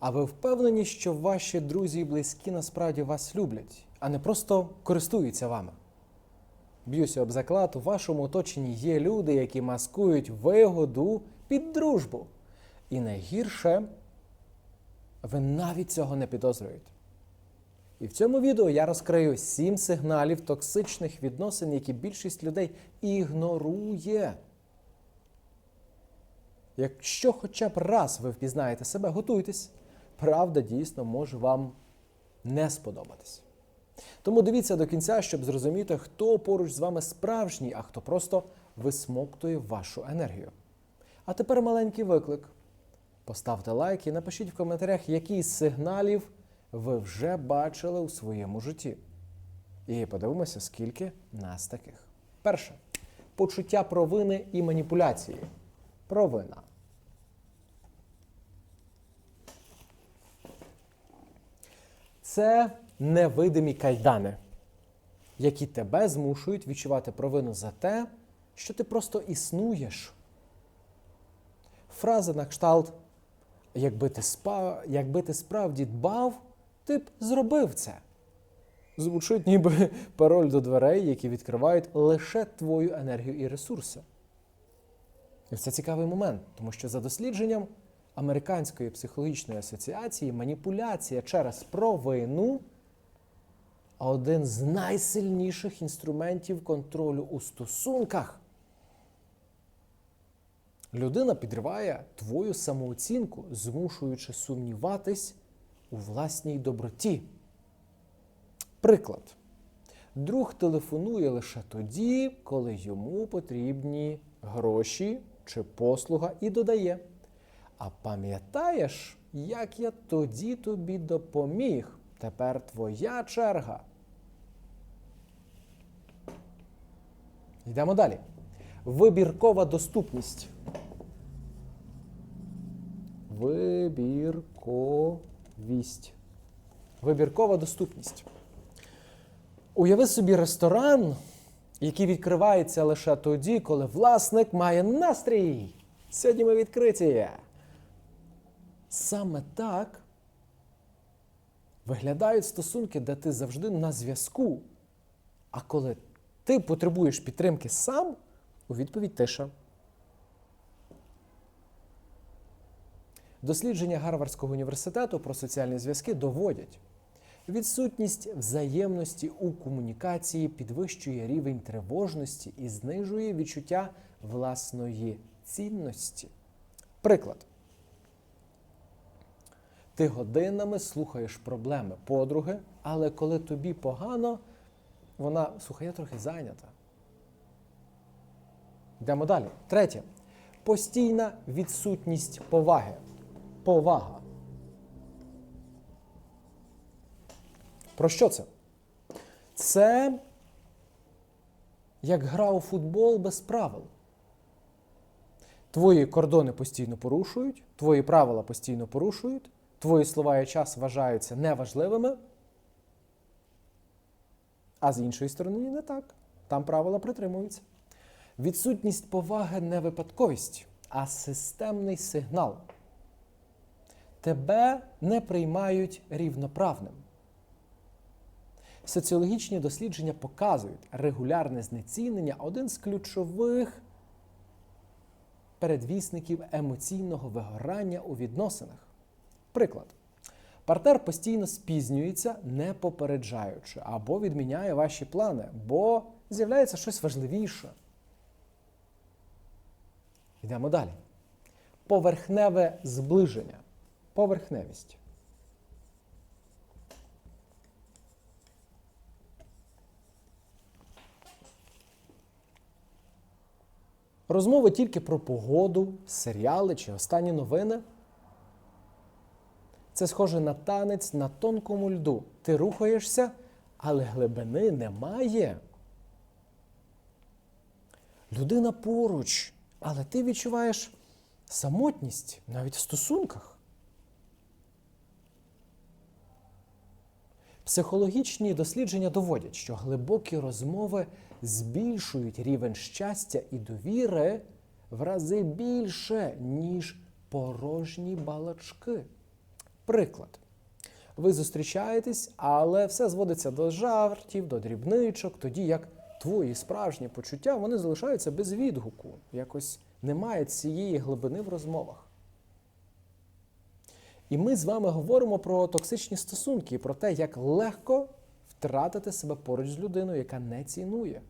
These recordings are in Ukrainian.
А ви впевнені, що ваші друзі і близькі насправді вас люблять, а не просто користуються вами? Б'юся об заклад, у вашому оточенні є люди, які маскують вигоду під дружбу. І найгірше, ви навіть цього не підозрюєте. І в цьому відео я розкрию сім сигналів токсичних відносин, які більшість людей ігнорує. Якщо хоча б раз ви впізнаєте себе, готуйтесь. Правда дійсно може вам не сподобатись. Тому дивіться до кінця, щоб зрозуміти, хто поруч з вами справжній, а хто просто висмоктує вашу енергію. А тепер маленький виклик. Поставте лайк і напишіть в коментарях, які з сигналів ви вже бачили у своєму житті. І подивимося, скільки нас таких. Перше почуття провини і маніпуляції. Провина. Це невидимі кайдани, які тебе змушують відчувати провину за те, що ти просто існуєш. Фраза на кшталт якби ти, спа... якби ти справді дбав, ти б зробив це. Звучить ніби пароль до дверей, які відкривають лише твою енергію і ресурси. І це цікавий момент, тому що за дослідженням Американської психологічної асоціації маніпуляція через провину один з найсильніших інструментів контролю у стосунках. Людина підриває твою самооцінку, змушуючи сумніватись у власній доброті. Приклад. Друг телефонує лише тоді, коли йому потрібні гроші чи послуга, і додає. А пам'ятаєш, як я тоді тобі допоміг? Тепер твоя черга. Йдемо далі. Вибіркова доступність. Вибірковість. Вибіркова доступність. Уяви собі ресторан, який відкривається лише тоді, коли власник має настрій. Сьогодні ми відкриті. Саме так виглядають стосунки, де ти завжди на зв'язку. А коли ти потребуєш підтримки сам, у відповідь тиша. Дослідження Гарвардського університету про соціальні зв'язки доводять, відсутність взаємності у комунікації підвищує рівень тривожності і знижує відчуття власної цінності. Приклад. Ти годинами слухаєш проблеми подруги, але коли тобі погано, вона слухай, я трохи зайнята. Йдемо далі. Третє. Постійна відсутність поваги. Повага. Про що це? Це як гра у футбол без правил. Твої кордони постійно порушують, твої правила постійно порушують, твої слова і час вважаються неважливими. А з іншої сторони, не так. Там правила притримуються. Відсутність поваги не випадковість, а системний сигнал. Тебе не приймають рівноправним. Соціологічні дослідження показують, регулярне знецінення один з ключових передвісників емоційного вигорання у відносинах. Приклад. Партнер постійно спізнюється, не попереджаючи, або відміняє ваші плани, бо з'являється щось важливіше. Йдемо далі. Поверхневе зближення. Поверхневість. Розмови тільки про погоду, серіали чи останні новини. Це схоже на танець на тонкому льду. Ти рухаєшся, але глибини немає. Людина поруч, але ти відчуваєш самотність навіть в стосунках. Психологічні дослідження доводять, що глибокі розмови збільшують рівень щастя і довіри в рази більше, ніж порожні балачки. Приклад. Ви зустрічаєтесь, але все зводиться до жартів, до дрібничок, тоді як твої справжні почуття вони залишаються без відгуку. Якось немає цієї глибини в розмовах. І ми з вами говоримо про токсичні стосунки, про те, як легко втратити себе поруч з людиною, яка не цінує.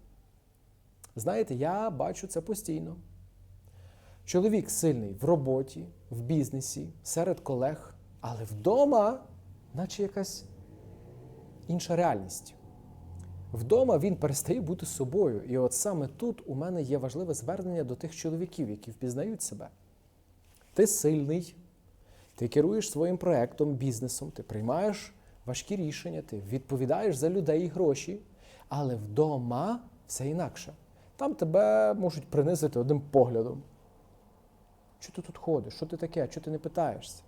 Знаєте, я бачу це постійно. Чоловік сильний в роботі, в бізнесі, серед колег, але вдома, наче якась інша реальність. Вдома він перестає бути собою. І от саме тут у мене є важливе звернення до тих чоловіків, які впізнають себе. Ти сильний, ти керуєш своїм проектом, бізнесом, ти приймаєш важкі рішення, ти відповідаєш за людей і гроші, але вдома все інакше. Там тебе можуть принизити одним поглядом. Що ти тут ходиш? Що ти таке? Що ти не питаєшся?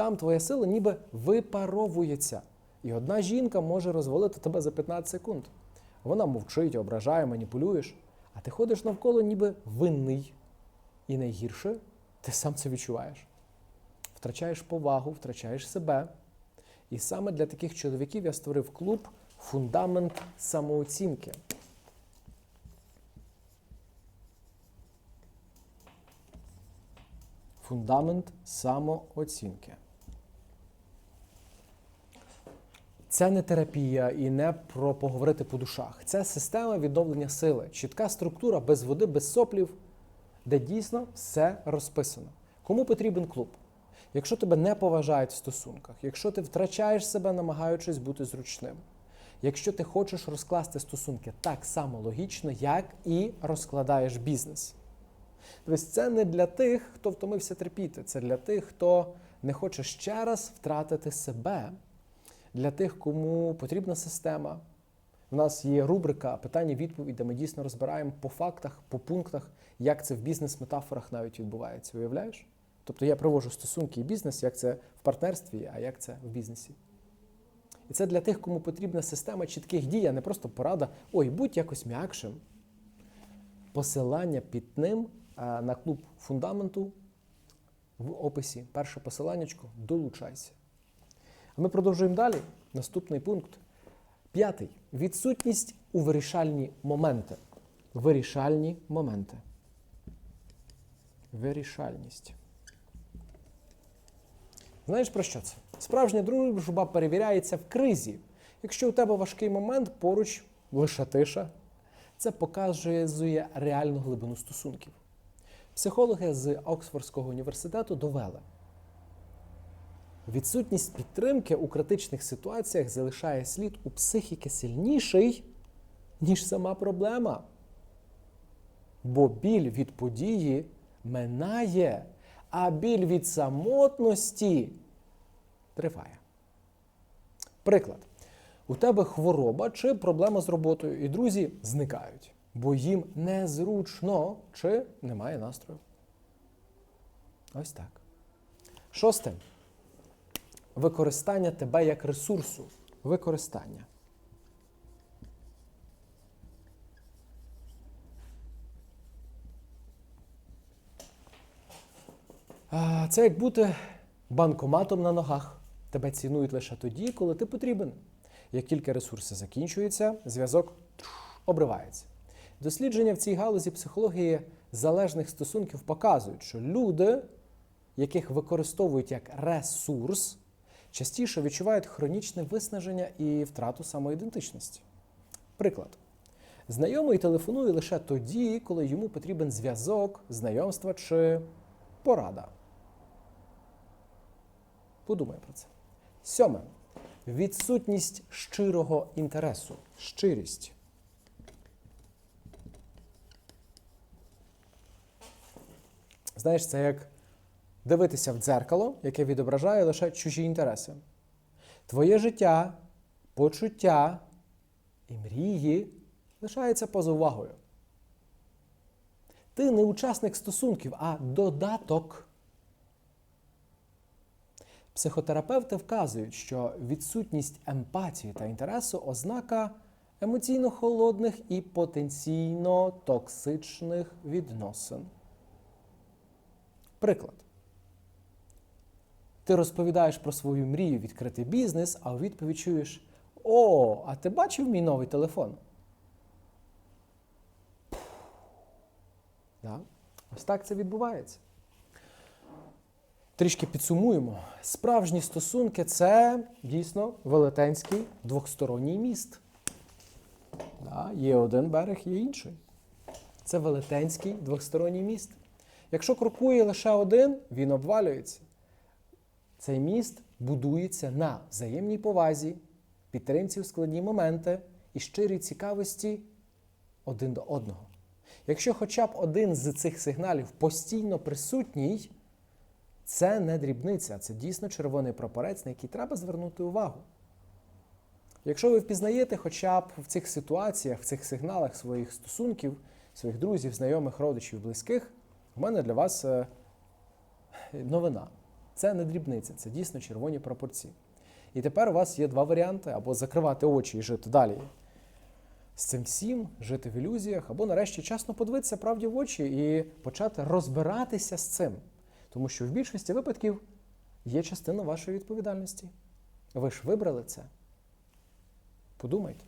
Там твоя сила ніби випаровується. І одна жінка може розвалити тебе за 15 секунд. Вона мовчить, ображає, маніпулюєш, а ти ходиш навколо ніби винний. І найгірше, ти сам це відчуваєш. Втрачаєш повагу, втрачаєш себе. І саме для таких чоловіків я створив клуб Фундамент самооцінки. Фундамент самооцінки. Це не терапія і не про поговорити по душах. Це система відновлення сили, чітка структура без води, без соплів, де дійсно все розписано. Кому потрібен клуб? Якщо тебе не поважають в стосунках, якщо ти втрачаєш себе, намагаючись бути зручним, якщо ти хочеш розкласти стосунки так само логічно, як і розкладаєш бізнес. Тобто це не для тих, хто втомився терпіти, це для тих, хто не хоче ще раз втратити себе, для тих, кому потрібна система. У нас є рубрика питання-відповідь, де ми дійсно розбираємо по фактах, по пунктах, як це в бізнес-метафорах навіть відбувається. Уявляєш? Тобто я привожу стосунки і бізнес, як це в партнерстві, а як це в бізнесі. І це для тих, кому потрібна система чітких дій, а не просто порада, ой, будь якось м'якшим. Посилання під ним на клуб фундаменту в описі. Перше посиланнячко долучайся. А ми продовжуємо далі. Наступний пункт. П'ятий. Відсутність у вирішальні моменти. Вирішальні моменти. Вирішальність. Знаєш про що це? Справжня дружба перевіряється в кризі. Якщо у тебе важкий момент, поруч лише тиша, це показує реальну глибину стосунків. Психологи з Оксфордського університету довели, відсутність підтримки у критичних ситуаціях залишає слід у психіки сильніший, ніж сама проблема. Бо біль від події минає, а біль від самотності триває. Приклад. У тебе хвороба чи проблема з роботою, і друзі зникають, бо їм незручно чи немає настрою. Ось так. Шосте. Використання тебе як ресурсу. Використання. Це як бути банкоматом на ногах. Тебе цінують лише тоді, коли ти потрібен. Як тільки ресурси закінчуються, зв'язок обривається. Дослідження в цій галузі психології залежних стосунків показують, що люди, яких використовують як ресурс, частіше відчувають хронічне виснаження і втрату самоідентичності. Приклад. Знайомий телефонує лише тоді, коли йому потрібен зв'язок, знайомства чи порада. Подумай про це. Сьоме. Відсутність щирого інтересу. Щирість. Знаєш, це як дивитися в дзеркало, яке відображає лише чужі інтереси. Твоє життя, почуття і мрії лишаються поза увагою. Ти не учасник стосунків, а додаток. Психотерапевти вказують, що відсутність емпатії та інтересу ознака емоційно холодних і потенційно токсичних відносин. Приклад. Ти розповідаєш про свою мрію відкрити бізнес, а у відповідь чуєш: О, а ти бачив мій новий телефон? Да? Ось так це відбувається. Трішки підсумуємо. Справжні стосунки це дійсно велетенський двохсторонній міст. Да, є один берег, є інший. Це велетенський двохсторонній міст. Якщо крокує лише один, він обвалюється. Цей міст будується на взаємній повазі, підтримці в складні моменти і щирій цікавості один до одного. Якщо хоча б один з цих сигналів постійно присутній, це не дрібниця, це дійсно червоний прапорець, на який треба звернути увагу. Якщо ви впізнаєте хоча б в цих ситуаціях, в цих сигналах своїх стосунків, своїх друзів, знайомих, родичів, близьких, у мене для вас е, новина. Це не дрібниця, це дійсно червоні прапорці. І тепер у вас є два варіанти: або закривати очі і жити далі з цим всім, жити в ілюзіях, або нарешті чесно подивитися правді в очі і почати розбиратися з цим. Тому що в більшості випадків є частина вашої відповідальності. Ви ж вибрали це. Подумайте.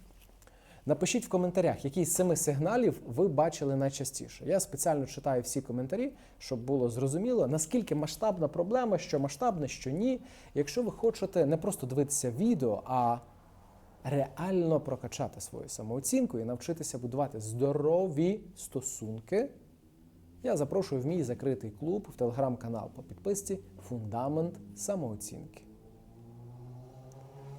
Напишіть в коментарях, який з семи сигналів ви бачили найчастіше. Я спеціально читаю всі коментарі, щоб було зрозуміло, наскільки масштабна проблема, що масштабна, що ні. Якщо ви хочете не просто дивитися відео, а реально прокачати свою самооцінку і навчитися будувати здорові стосунки, я запрошую в мій закритий клуб в телеграм-канал по підписці Фундамент самооцінки.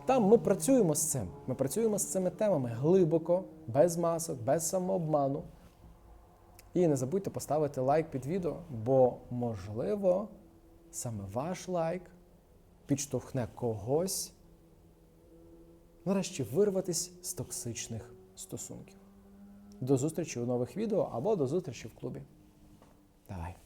Там ми працюємо з цим. Ми працюємо з цими темами глибоко, без масок, без самообману. І не забудьте поставити лайк під відео, бо, можливо, саме ваш лайк підштовхне когось нарешті вирватися з токсичних стосунків. До зустрічі у нових відео або до зустрічі в клубі. Давай.